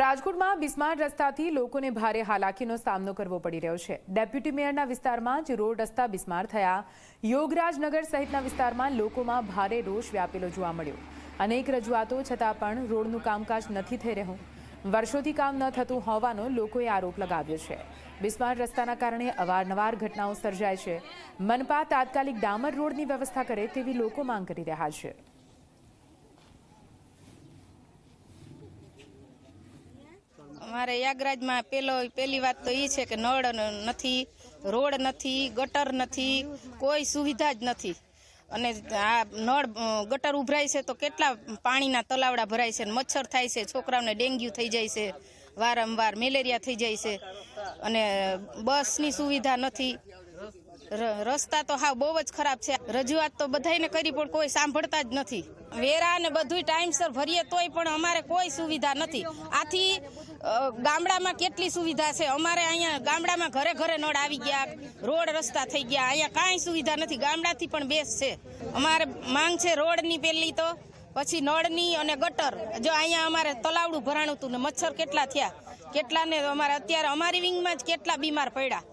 રાજકોટમાં બિસ્માર રસ્તાથી લોકોને ભારે હાલાકીનો સામનો કરવો પડી રહ્યો છે. ડેપ્યુટી મેયરના વિસ્તારમાં જ રોડ રસ્તા બિસ્માર થયા. યોગરાજનગર સહિતના વિસ્તારમાં લોકોમાં ભારે રોષ વ્યાપેલો જોવા મળ્યો. અનેક રજૂઆતો છતાં પણ રોડનું કામકાજ નથી થઈ રહ્યું. વર્ષોથી કામ ન થતું હોવાનો લોકોએ આરોપ લગાવ્યો છે. બિસ્માર રસ્તાના કારણે અવારનવાર ઘટનાઓ સર્જાય છે. મનપા તાત્કાલિક ડામર રોડની વ્યવસ્થા કરે તેવી લોકો માંગ કરી રહ્યા છે. અમારે યાગરાજમાં પેલો, પેલી વાત તો એ છે કે નળ નથી, રોડ નથી, ગટર નથી, કોઈ સુવિધા જ નથી. અને આ નળ ગટર ઉભરાય છે તો કેટલા પાણીના તલાવડા ભરાય છે મચ્છર થાય છે, છોકરાઓને ડેન્ગ્યુ થઈ જાય છે, વારંવાર મેલેરિયા થઈ જાય છે. અને બસની સુવિધા નથી. રસ્તા તો હા બહુ જ ખરાબ છે. રજૂઆત તો બધાયને કરી પણ કોઈ સાંભળતા જ નથી. વેરા ને બધું ટાઈમસર ભરીએ તોય પણ અમારે કોઈ સુવિધા નથી. આથી ગામડામાં કેટલી સુવિધા છે? અમારે અહીંયા ગામડામાં ઘરે ઘરે નળ આવી ગયા, રોડ રસ્તા થઈ ગયા, અહીંયા કાંઈ સુવિધા નથી. ગામડાથી પણ બેસ છે. અમારે માંગ છે રોડની પેલી તો, પછી નળની અને ગટર. જો અહીંયા અમારે તલાવડું ભરાણું હતું ને, મચ્છર કેટલા થયા? કેટલાને અમારે અત્યારે, અમારી વિંગમાં જ કેટલા બીમાર પડ્યા?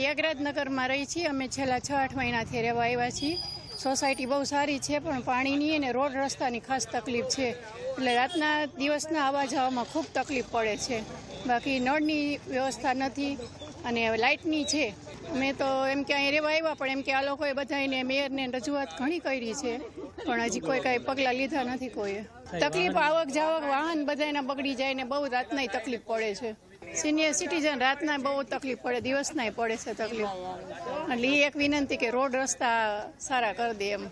યગરાજનગરમાં રહી છીએ. અમે છેલ્લા છ આઠ મહિનાથી રહેવા આવ્યા છીએ. સોસાયટી બહુ સારી છે પણ પાણીની અને રોડ રસ્તાની ખાસ તકલીફ છે. એટલે રાતના દિવસના આવવા જવામાં ખૂબ તકલીફ પડે છે. બાકી નળની વ્યવસ્થા નથી અને લાઇટની છે. અમે તો એમ કે અહીં રહેવા આવ્યા પણ એમ કે આ લોકોએ બધાને મેયરને રજૂઆત ઘણી કરી છે. પણ હજી કોઈ કાંઈ પગલાં લીધા નથી કોઈએ. તકલીફ આવક જાવક વાહન બધાના બગડી જાય ને બહુ રાતનાય તકલીફ પડે છે. સિનિયર સિટીઝન રાતના બહુ તકલીફ પડે દિવસનાય પડે છે તકલીફ. એટલે એ એક વિનંતી કે રોડ રસ્તા સારા કરી દે એમ.